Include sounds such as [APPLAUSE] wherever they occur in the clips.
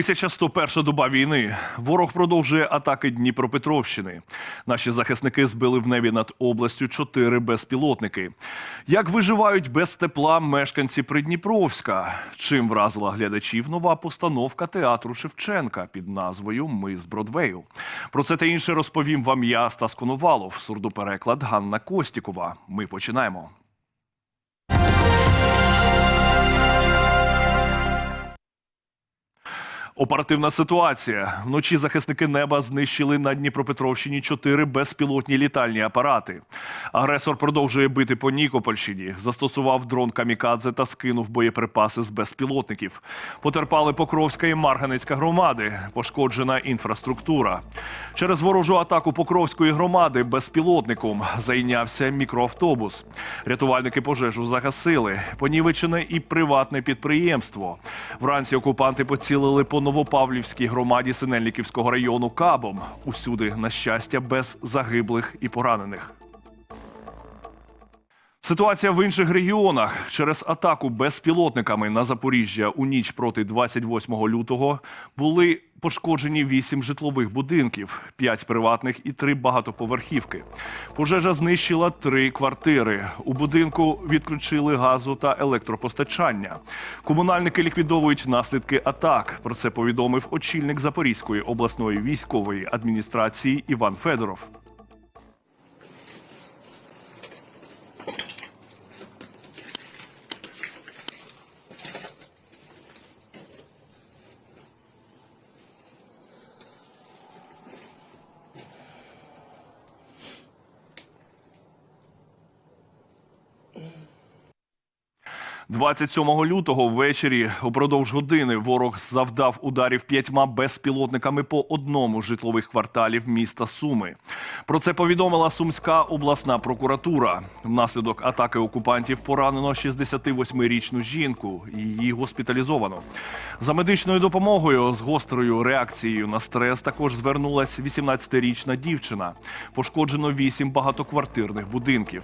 1101 доба війни. Ворог продовжує атаки Дніпропетровщини. Наші захисники збили в небі над областю чотири безпілотники. Як виживають без тепла мешканці Придніпровська? Чим вразила глядачів нова постановка театру Шевченка під назвою Ми з Бродвею? Про це та інше розповім вам я, Стас Коновалов, сурдопереклад Ганна Костікова. Ми починаємо. Оперативна ситуація. Вночі захисники неба знищили на Дніпропетровщині чотири безпілотні літальні апарати. Агресор продовжує бити по Нікопольщині. Застосував дрон Камікадзе та скинув боєприпаси з безпілотників. Потерпали Покровська і Марганецька громади. Пошкоджена інфраструктура. Через ворожу атаку Покровської громади безпілотником зайнявся мікроавтобус. Рятувальники пожежу загасили. Понівечене і приватне підприємство. Вранці окупанти поцілили по Новопавлівській громаді Синельниківського району Кабом. Усюди, на щастя, без загиблих і поранених. Ситуація в інших регіонах через атаку безпілотниками на Запоріжжя у ніч проти 28 лютого були пошкоджені вісім житлових будинків, п'ять приватних і три багатоповерхівки. Пожежа знищила три квартири. У будинку відключили газу та електропостачання. Комунальники ліквідовують наслідки атак. Про це повідомив очільник Запорізької обласної військової адміністрації Іван Федоров. – 27 лютого ввечері упродовж години ворог завдав ударів п'ятьма безпілотниками по одному з житлових кварталів міста Суми. Про це повідомила Сумська обласна прокуратура. Внаслідок атаки окупантів поранено 68-річну жінку. Її госпіталізовано. За медичною допомогою з гострою реакцією на стрес також звернулась 18-річна дівчина. Пошкоджено 8 багатоквартирних будинків.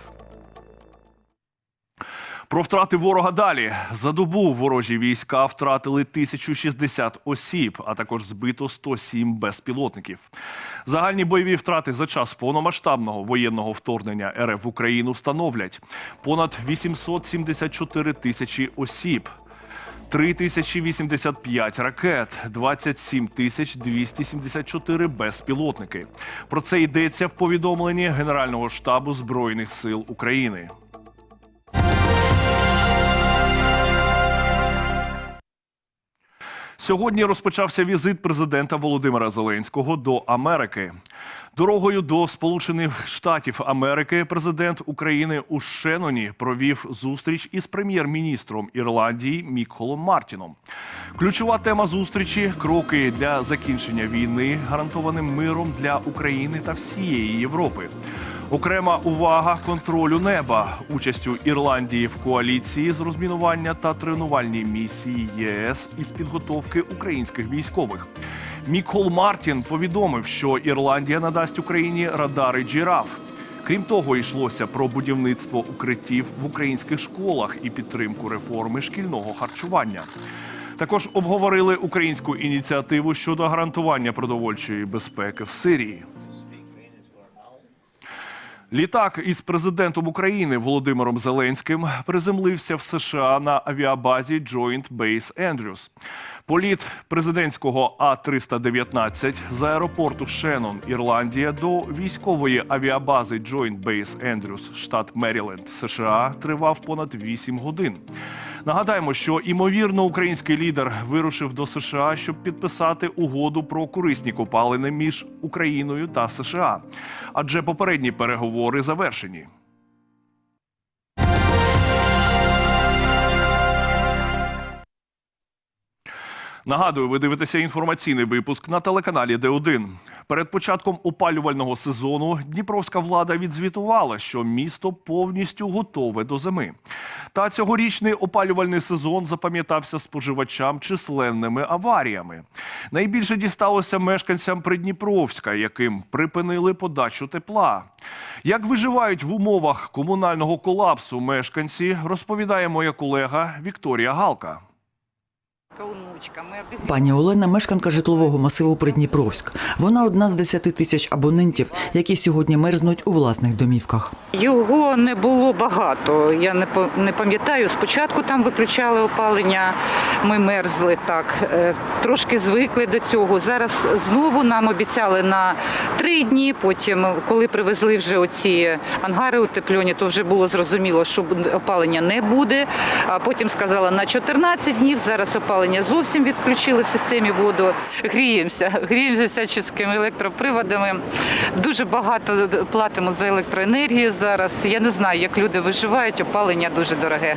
Про втрати ворога далі. За добу ворожі війська втратили 1060 осіб, а також збито 107 безпілотників. Загальні бойові втрати за час повномасштабного воєнного вторгнення РФ в Україну становлять понад 874 тисячі осіб. 3085 ракет, 27 тисяч 274 безпілотники. Про це йдеться в повідомленні Генерального штабу Збройних сил України. Сьогодні розпочався візит президента Володимира Зеленського до Америки. Дорогою до Сполучених Штатів Америки президент України у Шеноні провів зустріч із прем'єр-міністром Ірландії Міколом Мартіном. Ключова тема зустрічі кроки для закінчення війни, гарантованим миром для України та всієї Європи. Окрема увага контролю неба, участю Ірландії в коаліції з розмінування та тренувальній місії ЄС із підготовки українських військових. Мікол Мартін повідомив, що Ірландія надасть Україні радари джіраф. Крім того, йшлося про будівництво укриттів в українських школах і підтримку реформи шкільного харчування. Також обговорили українську ініціативу щодо гарантування продовольчої безпеки в Сирії. Літак із президентом України Володимиром Зеленським приземлився в США на авіабазі Joint Base Andrews. Політ президентського А-319 з аеропорту Шеннон, Ірландія, до військової авіабази Joint Base Andrews, штат Меріленд, США, тривав понад 8 годин. Нагадаємо, що імовірно український лідер вирушив до США, щоб підписати угоду про корисні копалини між Україною та США, адже попередні переговори завершені. Нагадую, ви дивитеся інформаційний випуск на телеканалі Д1. Перед початком опалювального сезону Дніпровська влада відзвітувала, що місто повністю готове до зими. Та цьогорічний опалювальний сезон запам'ятався споживачам численними аваріями. Найбільше дісталося мешканцям Придніпровська, яким припинили подачу тепла. Як виживають в умовах комунального колапсу мешканці, розповідає моя колега Вікторія Галка. Пані Олена мешканка житлового масиву Придніпровськ. Вона одна з 10 тисяч абонентів, які сьогодні мерзнуть у власних домівках. Його не було багато. Я не пам'ятаю. Спочатку там виключали опалення. Ми мерзли так. е, Трошки звикли до цього. Зараз знову нам обіцяли на три дні. Потім, коли привезли вже оці ангари утеплені, то вже було зрозуміло, що опалення не буде. А потім сказали на 14 днів. Зараз опалення зовсім відключили в системі воду. Гріємося, гріємося всяческими електроприводами. Дуже багато платимо за електроенергію зараз. Я не знаю, як люди виживають, опалення дуже дороге.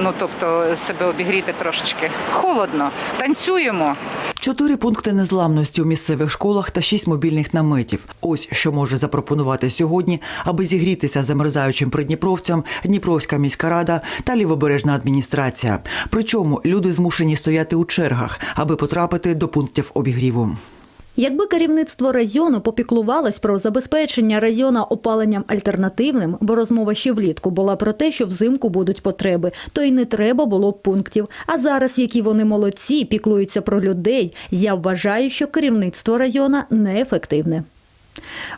Ну тобто себе обігріти трошечки. Холодно, танцюємо. Чотири пункти незламності у місцевих школах та шість мобільних наметів. Ось що може запропонувати сьогодні, аби зігрітися замерзаючим придніпровцям Дніпровська міська рада та лівобережна адміністрація. Причому люди змушені стояти у чергах, аби потрапити до пунктів обігріву. Якби керівництво району попіклувалось про забезпечення району опаленням альтернативним, бо розмова ще влітку була про те, що взимку будуть потреби, то й не треба було б пунктів. А зараз, які вони молодці, піклуються про людей, я вважаю, що керівництво району неефективне.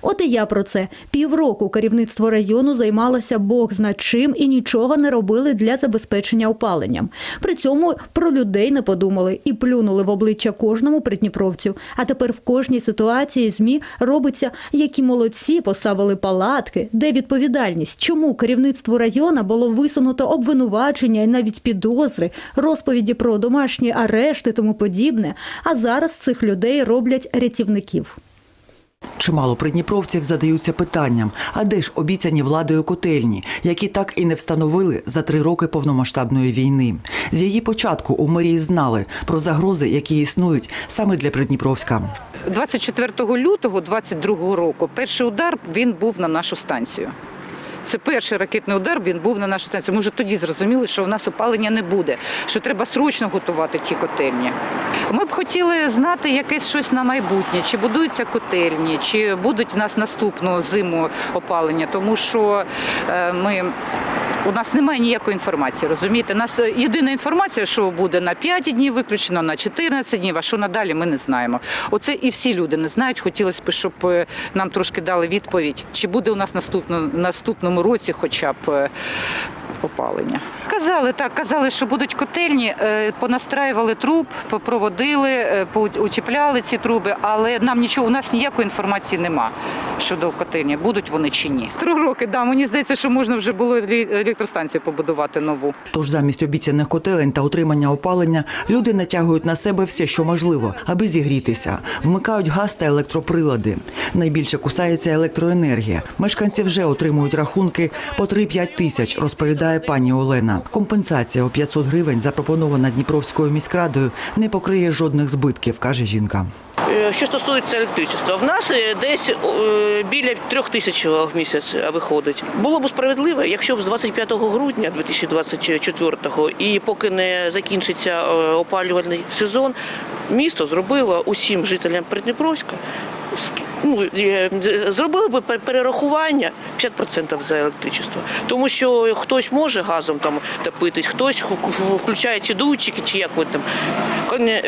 От і я про це. Півроку керівництво району займалося Бог зна чим і нічого не робили для забезпечення опаленням. При цьому про людей не подумали і плюнули в обличчя кожному придніпровцю. А тепер в кожній ситуації ЗМІ робиться, які молодці поставили палатки, де відповідальність, чому керівництву району було висунуто обвинувачення і навіть підозри, розповіді про домашні арешти, тому подібне. А зараз цих людей роблять рятівників. Чимало придніпровців задаються питанням: а де ж обіцяні владою котельні, які так і не встановили за три роки повномасштабної війни? З її початку у мерії знали про загрози, які існують саме для Придніпровська. 24 лютого 22 року перший удар він був на нашу станцію. Це перший ракетний удар. Він був на нашу станцію. Ми вже тоді зрозуміли, що у нас опалення не буде, що треба срочно готувати ті котельні. Ми б хотіли знати якесь щось на майбутнє, чи будуються котельні, чи будуть у нас наступну зиму опалення, тому що е, ми. У нас немає ніякої інформації, розумієте? У нас е, єдина інформація, що буде на 5 днів виключено, на 14 днів, а що надалі, ми не знаємо. Оце і всі люди не знають. Хотілося б, щоб е, нам трошки дали відповідь, чи буде у нас наступно, наступному році хоча б е, опалення. Казали так, казали, що будуть котельні, понастраювали труб, попроводили, поутіпляли ці труби, але нам нічого, у нас ніякої інформації нема щодо котельні, будуть вони чи ні. Три роки, да, мені здається, що можна вже було електростанцію побудувати нову. Тож замість обіцяних котелень та отримання опалення люди натягують на себе все, що можливо, аби зігрітися. Вмикають газ та електроприлади. Найбільше кусається електроенергія. Мешканці вже отримують рахунки по 3-5 тисяч, розповідає пані Олена. Компенсація у 500 гривень, запропонована Дніпровською міськрадою, не покриє жодних збитків, каже жінка. Е, Що стосується електричества, в нас е, десь е, біля трьох тисяч в місяць виходить. Було б справедливо, якщо б з 25 грудня 2024 і поки не закінчиться опалювальний сезон, місто зробило усім жителям Придніпровська. Ну, е, зробили б перерахування 50% за електричество. Тому що хтось може газом там топитись, хтось включає ці датчики, чи як там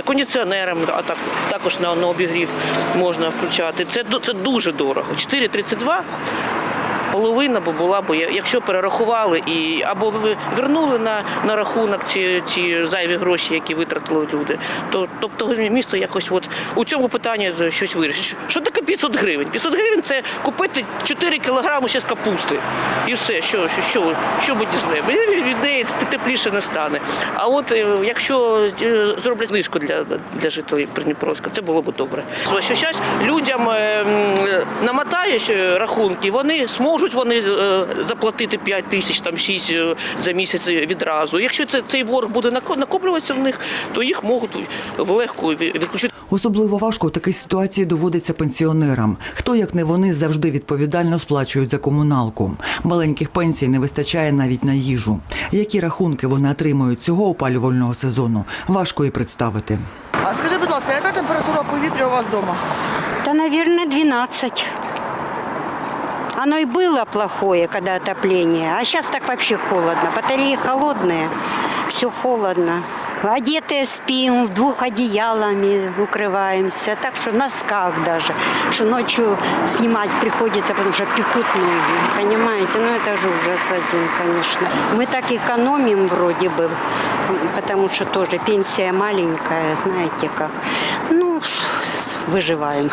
кондиціонером, а так також на, на обігрів можна включати. Це це дуже дорого. 4,32 половина б була б, якщо перерахували і або ви вернули на, на рахунок ці, ці зайві гроші, які витратили люди, то тобто місто якось от у цьому питанні щось вирішить. Що- таке 500 гривень? 500 гривень це купити 4 кілограми ще з капусти. І все, що, що, що, що буде з нею? Від- неї тепліше не стане. А от е, якщо е, зроблять знижку для, для жителів Придніпровська, це було б добре. Що зараз людям е, намотаєш е, рахунки, вони зможуть вони е, заплатити 5 тисяч там 6 е, за місяць відразу. Якщо це цей борг буде нако- накоплюватися в них, то їх можуть влегко від- відключити. Особливо важко у такій ситуації доводиться пенсіонерам. Хто, як не вони, завжди відповідально сплачують за комуналку. Маленьких пенсій не вистачає навіть на їжу. Які рахунки вони отримують цього опалювального сезону, важко і представити. А скажи, будь ласка, яка температура повітря у вас вдома? Да, наверное, 12. Оно и было плохое, когда отопление, а сейчас так вообще холодно. Батареи холодные, все холодно. Одетые спим, двух одеялами укрываемся, так что в носках даже, что ночью снимать приходится, потому что пекут ноги, понимаете? Ну это же ужас один, конечно. Мы так экономим вроде бы, потому что тоже пенсия маленькая, знаете как. Ну, выживаем.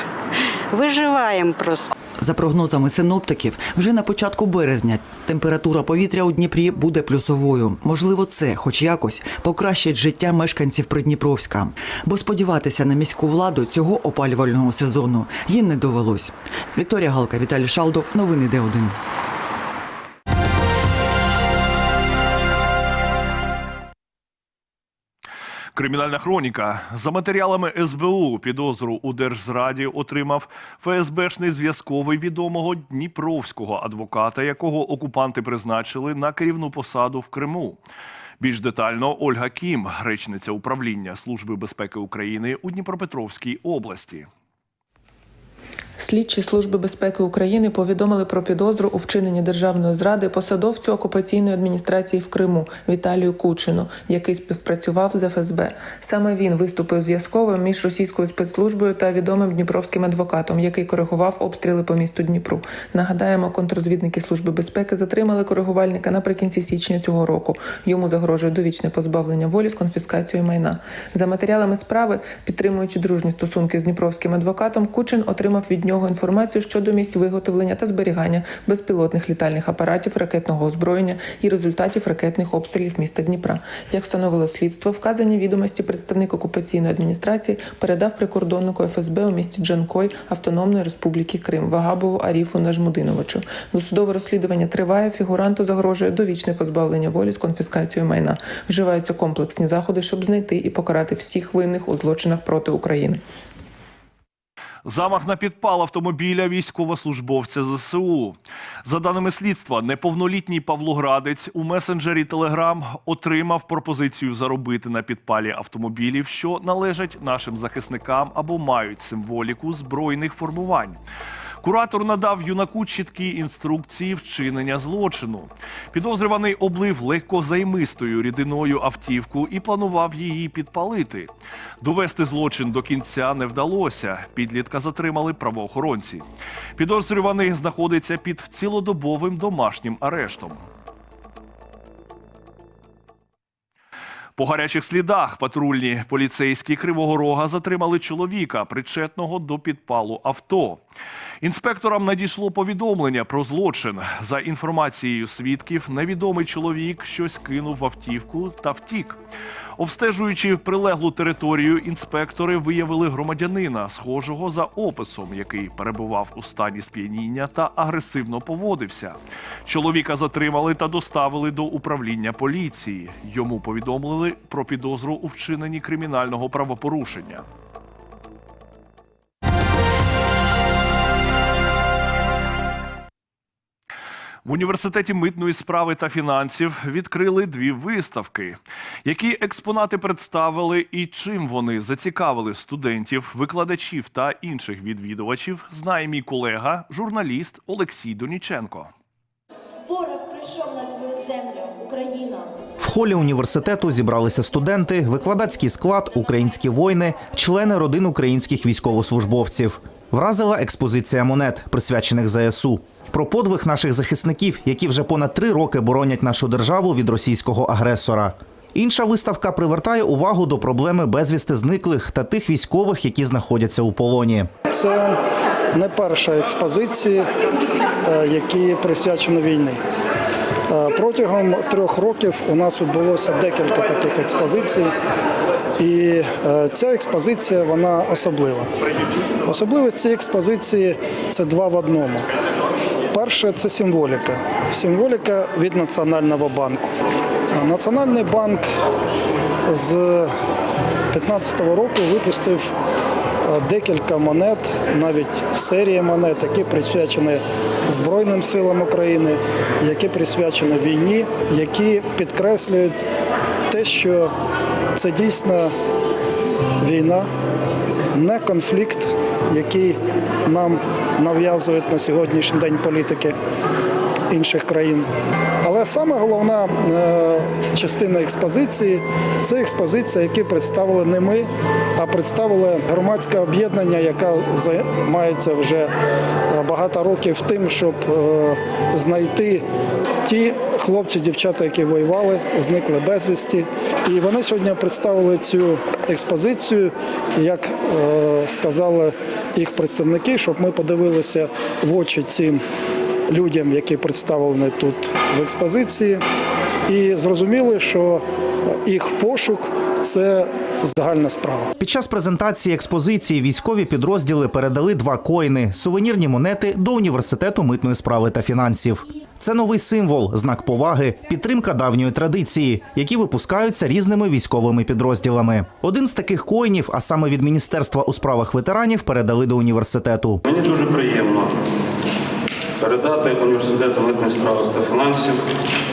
Выживаем просто. За прогнозами синоптиків, вже на початку березня температура повітря у Дніпрі буде плюсовою. Можливо, це, хоч якось, покращить життя мешканців Придніпровська. Бо сподіватися на міську владу цього опалювального сезону їм не довелось. Вікторія Галка, Віталій Шалдов. Новини Д1. Кримінальна хроніка за матеріалами СБУ підозру у держзраді отримав ФСБшний зв'язковий відомого дніпровського адвоката, якого окупанти призначили на керівну посаду в Криму. Більш детально Ольга Кім, речниця управління Служби безпеки України у Дніпропетровській області. Слідчі служби безпеки України повідомили про підозру у вчиненні державної зради посадовцю окупаційної адміністрації в Криму Віталію Кучину, який співпрацював з ФСБ. Саме він виступив зв'язковим між російською спецслужбою та відомим дніпровським адвокатом, який коригував обстріли по місту Дніпру. Нагадаємо, контррозвідники служби безпеки затримали коригувальника наприкінці січня цього року. Йому загрожує довічне позбавлення волі з конфіскацією майна. За матеріалами справи, підтримуючи дружні стосунки з дніпровським адвокатом, Кучин отримав від нього інформацію щодо місць виготовлення та зберігання безпілотних літальних апаратів, ракетного озброєння і результатів ракетних обстрілів міста Дніпра. Як встановило слідство, вказані відомості представник окупаційної адміністрації передав прикордоннику ФСБ у місті Джанкой Автономної Республіки Крим Вагабову Аріфу Нажмудиновичу. Досудове розслідування триває. Фігуранту загрожує довічне позбавлення волі з конфіскацією майна. Вживаються комплексні заходи, щоб знайти і покарати всіх винних у злочинах проти України. Замах на підпал автомобіля військовослужбовця ЗСУ. За даними слідства, неповнолітній Павлоградець у месенджері Телеграм отримав пропозицію заробити на підпалі автомобілів, що належать нашим захисникам або мають символіку збройних формувань. Куратор надав юнаку чіткі інструкції вчинення злочину. Підозрюваний облив легкозаймистою рідиною автівку і планував її підпалити. Довести злочин до кінця не вдалося. Підлітка затримали правоохоронці. Підозрюваний знаходиться під цілодобовим домашнім арештом. По гарячих слідах патрульні поліцейські Кривого Рога затримали чоловіка, причетного до підпалу авто. Інспекторам надійшло повідомлення про злочин. За інформацією свідків, невідомий чоловік щось кинув в автівку та втік. Обстежуючи прилеглу територію, інспектори виявили громадянина, схожого за описом, який перебував у стані сп'яніння та агресивно поводився. Чоловіка затримали та доставили до управління поліції. Йому повідомили про підозру у вчиненні кримінального правопорушення. В університеті митної справи та фінансів відкрили дві виставки. Які експонати представили і чим вони зацікавили студентів, викладачів та інших відвідувачів, знає мій колега, журналіст Олексій Доніченко. Ворог прийшов на твою землю, Україна. Холі університету зібралися студенти, викладацький склад, українські воїни, члени родин українських військовослужбовців. Вразила експозиція монет, присвячених ЗСУ. Про подвиг наших захисників, які вже понад три роки боронять нашу державу від російського агресора. Інша виставка привертає увагу до проблеми безвісти зниклих та тих військових, які знаходяться у полоні. Це не перша експозиція, е, які присвячені війні. Е, Протягом трьох років у нас відбулося декілька таких експозицій, і е, ця експозиція вона особлива. Особливість цієї експозиції це два в одному. Перше це символіка. Символіка від Національного банку. Національний банк з 2015 року випустив декілька монет, навіть серії монет, які присвячені Збройним силам України, які присвячені війні, які підкреслюють те, що це дійсно війна, не конфлікт, який нам нав'язують на сьогоднішній день політики. Інших країн. Але саме головна е, частина експозиції це експозиція, які представили не ми, а представили громадське об'єднання, яке займається вже е, багато років тим, щоб е, знайти ті хлопці, дівчата, які воювали, зникли безвісті. І вони сьогодні представили цю експозицію, як сказали їх представники, щоб ми подивилися в очі цим людям, які представлені тут в експозиції, і зрозуміли, що їх пошук це загальна справа. Під час презентації експозиції військові підрозділи передали два коїни сувенірні монети до університету митної справи та фінансів. Це новий символ, знак поваги, підтримка давньої традиції, які випускаються різними військовими підрозділами. Один з таких коїнів, а саме від міністерства у справах ветеранів, передали до університету. Мені дуже приємно передати університету митної справи та фінансів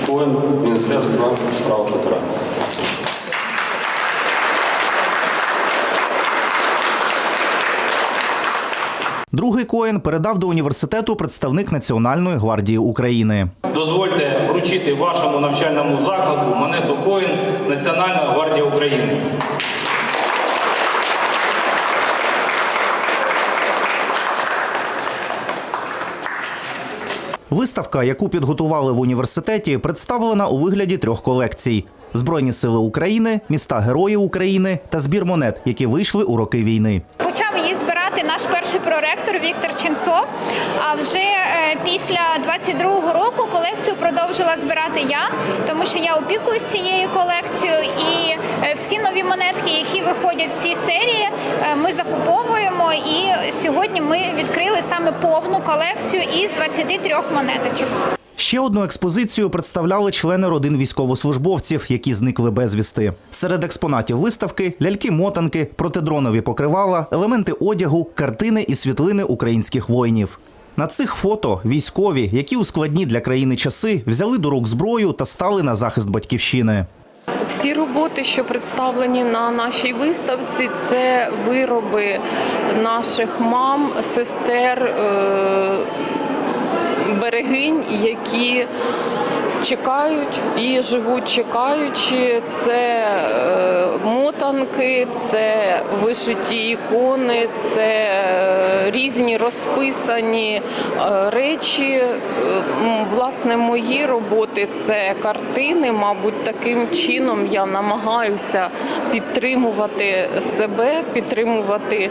коін Міністерства справ ветеранів. Другий коін передав до університету представник Національної гвардії України. Дозвольте вручити вашому навчальному закладу монету Коін Національна гвардія України. Виставка, яку підготували в університеті, представлена у вигляді трьох колекцій: Збройні сили України, міста Герої України та збір монет, які вийшли у роки війни. Почав наш перший проректор Віктор Ченцов. А вже е, після 22-го року колекцію продовжила збирати я, тому що я опікуюсь цією колекцією, і е, всі нові монетки, які виходять в цій серії, е, ми закуповуємо. І сьогодні ми відкрили саме повну колекцію із 23 монеточок. Ще одну експозицію представляли члени родин військовослужбовців, які зникли безвісти. Серед експонатів виставки ляльки-мотанки, протидронові покривала, елементи одягу, картини і світлини українських воїнів. На цих фото військові, які у складні для країни часи взяли до рук зброю та стали на захист батьківщини. Всі роботи, що представлені на нашій виставці, це вироби наших мам, сестер, е, берегинь, які чекають і живуть чекаючи. Це е, мотанки, це вишиті ікони, це е, різні розписані е, речі. Власне, мої роботи це картини. Мабуть, таким чином я намагаюся підтримувати себе, підтримувати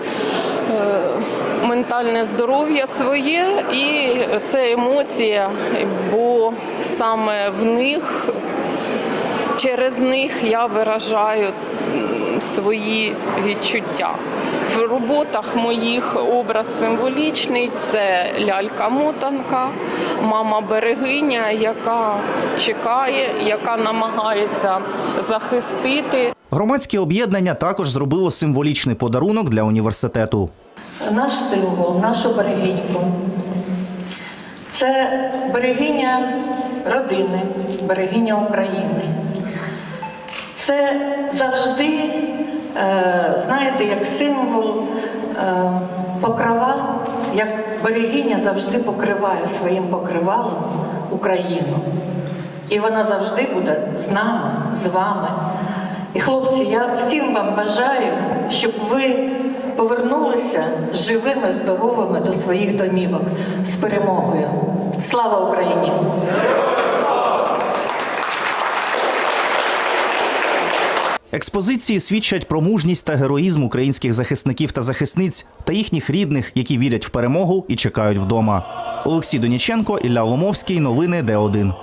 ментальне здоров'я своє, і це емоція, бо саме в них через них я виражаю свої відчуття. В роботах моїх образ символічний це лялька-мотанка, мама берегиня, яка чекає, яка намагається захистити. Громадське об'єднання також зробило символічний подарунок для університету. Наш символ, нашу берегиньку. Це берегиня родини, берегиня України. Це завжди, е, знаєте, як символ е, покрова, як берегиня завжди покриває своїм покривалом Україну. І вона завжди буде з нами, з вами. І хлопці, я всім вам бажаю, щоб ви повернулися живими, здоровими до своїх домівок з перемогою. Слава Україні! Експозиції свідчать про мужність та героїзм українських захисників та захисниць та їхніх рідних, які вірять в перемогу і чекають вдома. Олексій Доніченко, Ілля Ломовський. Новини Д1.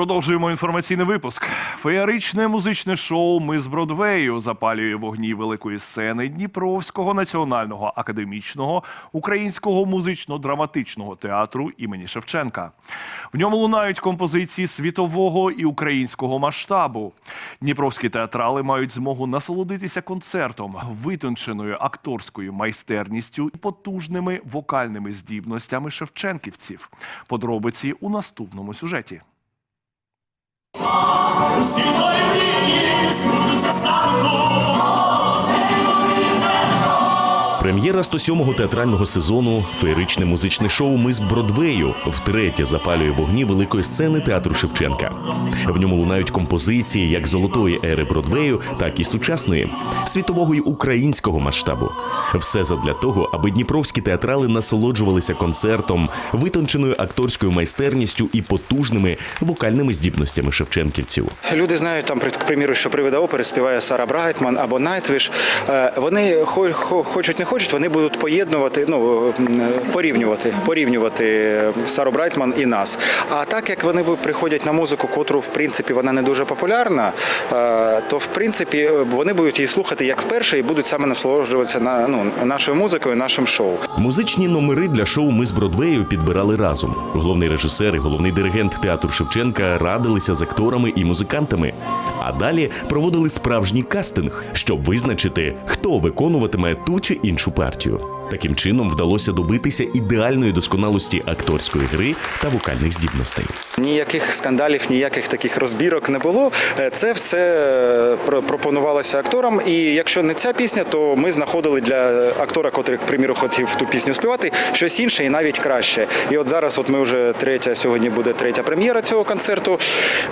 Продовжуємо інформаційний випуск. Феєричне музичне шоу Ми з Бродвею запалює вогні великої сцени Дніпровського національного академічного українського музично-драматичного театру імені Шевченка. В ньому лунають композиції світового і українського масштабу. Дніпровські театрали мають змогу насолодитися концертом, витонченою акторською майстерністю і потужними вокальними здібностями шевченківців. Подробиці у наступному сюжеті. Ми Прем'єра 107-го театрального сезону феєричне музичне шоу Ми з Бродвею втретє запалює вогні великої сцени театру Шевченка. В ньому лунають композиції як золотої ери Бродвею, так і сучасної, світового й українського масштабу. Все задля того, аби дніпровські театрали насолоджувалися концертом, витонченою акторською майстерністю і потужними вокальними здібностями шевченківців. Люди знають там, при- приміру, що привида опери співає Сара Брайтман або Найтвіш. Е, Вони хо- хо- хочуть не хочуть, вони будуть поєднувати, ну порівнювати, порівнювати Сару Брайтман і нас. А так як вони приходять на музику, котру в принципі вона не дуже популярна, е, то в принципі вони будуть її слухати як вперше і будуть саме насолоджуватися на ну нашою музикою, нашим шоу. Музичні номери для шоу Ми з Бродвею підбирали разом. Головний режисер і головний диригент театру Шевченка радилися з акторами і музикантами. А далі проводили справжній кастинг, щоб визначити, хто виконуватиме ту чи іншу партію. Таким чином вдалося добитися ідеальної досконалості акторської гри та вокальних здібностей. Ніяких скандалів, ніяких таких розбірок не було. Е, Це все е, пропонувалося акторам. І якщо не ця пісня, то ми знаходили для актора, котрий, к приміру, хотів ту пісню співати, щось інше і навіть краще. І от зараз, от ми вже третя, сьогодні буде третя прем'єра цього концерту.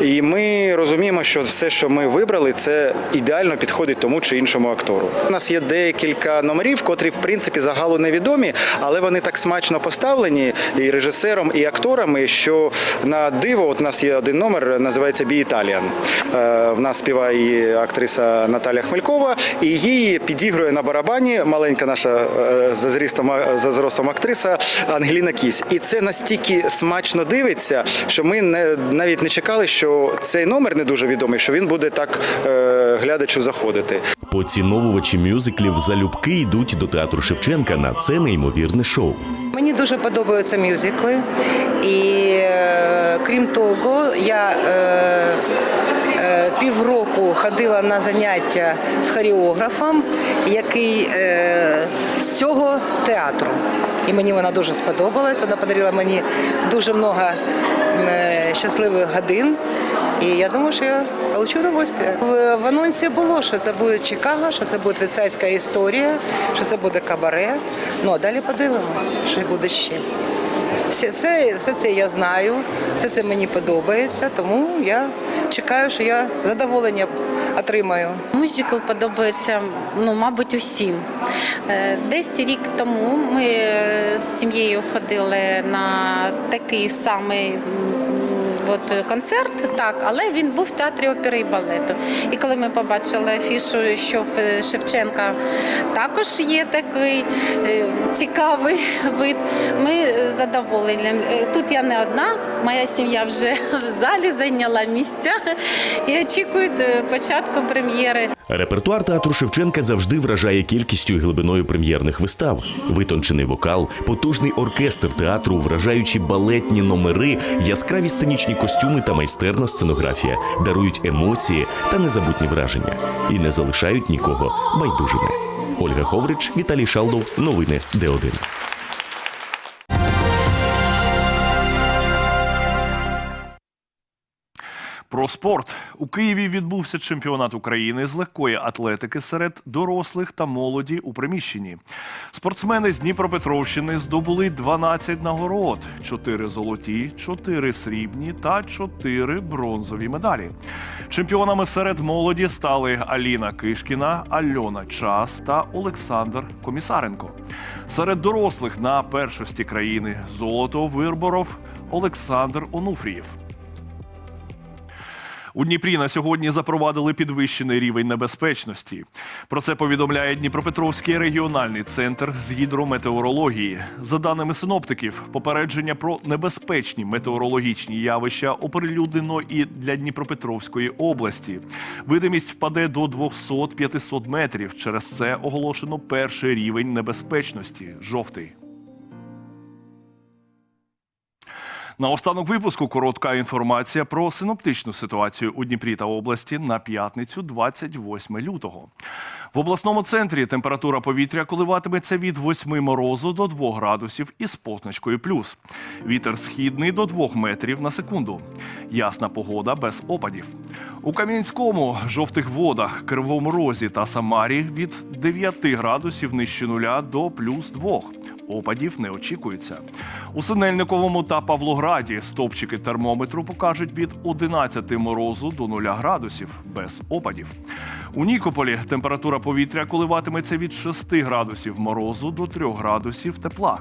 І ми розуміємо, що все, що ми вибрали, це ідеально підходить тому чи іншому актору. У нас є декілька номерів, котрі в принципі загалу невідомі, але вони так смачно поставлені і режисером, і акторами, що на диво, от у нас є один номер, називається Бі Італіан. В нас співає актриса Наталя Хмелькова, і її підігрує на барабані маленька наша е, за зрістом за зростом актриса Ангеліна Кісь. І це настільки смачно дивиться, що ми не навіть не чекали, що цей номер не дуже відомий, що він буде так е, глядачу заходити. Поціновувачі мюзиклів залюбки йдуть до театру Шевченка на це неймовірне шоу. Мені дуже подобаються мюзикли. І е, крім того, я е, е, півроку ходила на заняття з хореографом, який з цього театру. І мені вона дуже сподобалась. Вона подарила мені дуже е, щасливих годин. І я думаю, що я получу удовольствие. В, в анонсі було, що це буде Чикаго, що це буде віцейська історія, що це буде кабаре. Ну а далі подивимось, що буде ще. Все, все, все це я знаю, все це мені подобається, тому я чекаю, що я задоволення отримаю. Мюзикл подобається, ну, мабуть, усім. Е, Десь рік тому ми е, з сім'єю ходили на такий самий. От концерт, так, але він був в театрі опери і балету. І коли ми побачили афішу, що в Шевченка також є такий е, цікавий [LAUGHS] вид, ми е, задоволені. Е, Тут я не одна, моя сім'я вже [LAUGHS] в залі зайняла місця і очікують е, початку прем'єри. Репертуар театру Шевченка завжди вражає кількістю і глибиною прем'єрних вистав. Витончений вокал, потужний оркестр театру, вражаючі балетні номери, яскраві сценічні костюми та майстерна сценографія дарують емоції та незабутні враження і не залишають нікого байдужими. Ольга Ховрич, Віталій Шалдов. Новини Д1. Про спорт у Києві відбувся чемпіонат України з легкої атлетики серед дорослих та молоді у приміщенні. Спортсмени з Дніпропетровщини здобули 12 нагород: 4 золоті, 4 срібні та 4 бронзові медалі. Чемпіонами серед молоді стали Аліна Кишкіна, Альона Час та Олександр Комісаренко. Серед дорослих на першості країни золото вирборов Олександр Онуфрієв. У Дніпрі на сьогодні запровадили підвищений рівень небезпечності. Про це повідомляє Дніпропетровський регіональний центр з гідрометеорології. За даними синоптиків, попередження про небезпечні метеорологічні явища оприлюднено і для Дніпропетровської області. Видимість впаде до 200-500 метрів. Через це оголошено перший рівень небезпечності жовтий. Наостанок випуску коротка інформація про синоптичну ситуацію у Дніпрі та області на п'ятницю, 28 лютого. В обласному центрі температура повітря коливатиметься від 8 морозу до 2 градусів із позначкою плюс. Вітер східний до 2 метрів на секунду. Ясна погода без опадів. У Кам'янському, жовтих водах, Кривому Розі та Самарі від 9 градусів нижче нуля до плюс 2. Опадів не очікується. У Синельниковому та Павлограді стопчики термометру покажуть від 11 морозу до 0 градусів без опадів. У Нікополі температура повітря коливатиметься від 6 градусів морозу до 3 градусів тепла.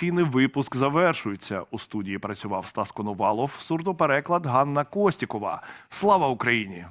інформаційний випуск завершується. У студії працював Стас Коновалов, сурдопереклад Ганна Костікова. Слава Україні!